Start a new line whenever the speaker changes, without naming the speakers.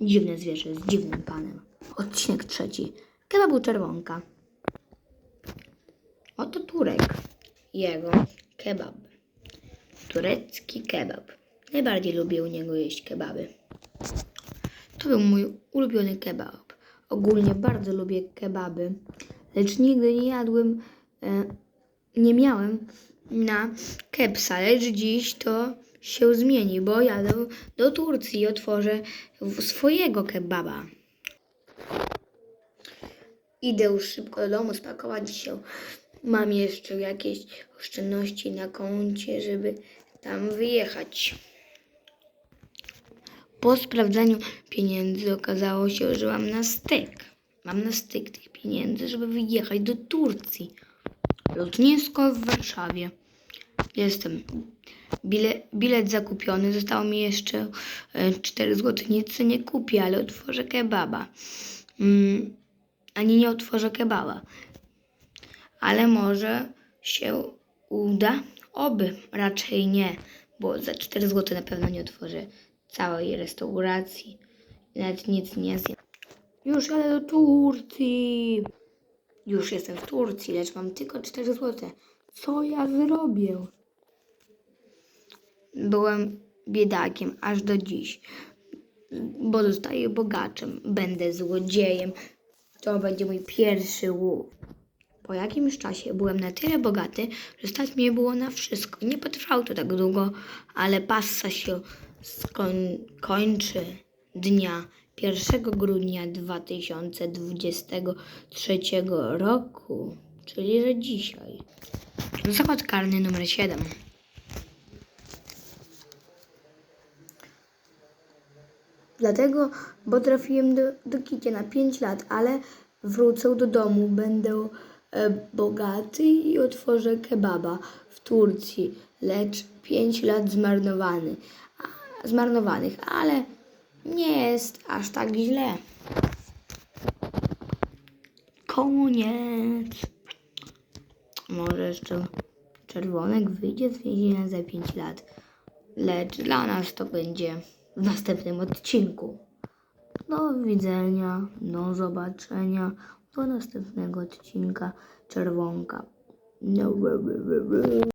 Dziwne zwierzę z dziwnym panem. Odcinek trzeci. Kebabu czerwonka. Oto Turek. Jego kebab. Turecki kebab. Najbardziej lubię u niego jeść kebaby. To był mój ulubiony kebab. Ogólnie bardzo lubię kebaby, lecz nigdy nie jadłem, e, nie miałem na kepsa, lecz dziś to się zmieni, bo jadę do Turcji i otworzę swojego kebaba. Idę już szybko do domu spakować się. Mam jeszcze jakieś oszczędności na koncie, żeby tam wyjechać. Po sprawdzaniu pieniędzy okazało się, że mam na styk. Mam na styk tych pieniędzy, żeby wyjechać do Turcji. Lotnisko w Warszawie. Jestem. Bile, bilet zakupiony. Zostało mi jeszcze e, 4 zł. Nic nie kupię, ale otworzę kebaba. Mm, ani nie otworzę kebaba. Ale może się uda? Oby. Raczej nie, bo za 4 zł na pewno nie otworzę całej restauracji. Nawet nic nie zjem. Już jadę do Turcji. Już jestem w Turcji, lecz mam tylko 4 zł. Co ja zrobię? Byłem biedakiem aż do dziś, bo zostaję bogaczem. Będę złodziejem. To będzie mój pierwszy łów. Po jakimś czasie byłem na tyle bogaty, że stać mnie było na wszystko. Nie potrwało to tak długo, ale passa się skoń- kończy dnia 1 grudnia 2023 roku, czyli że dzisiaj. Zakład karny numer 7. Dlatego, bo trafiłem do, do kicia na 5 lat, ale wrócę do domu, będę e, bogaty i otworzę kebaba w Turcji, lecz 5 lat zmarnowany, a, zmarnowanych, ale nie jest aż tak źle. Koniec. Może jeszcze czerwonek wyjdzie z więzienia za 5 lat, lecz dla nas to będzie w następnym odcinku. Do widzenia, do zobaczenia, do następnego odcinka Czerwonka. No,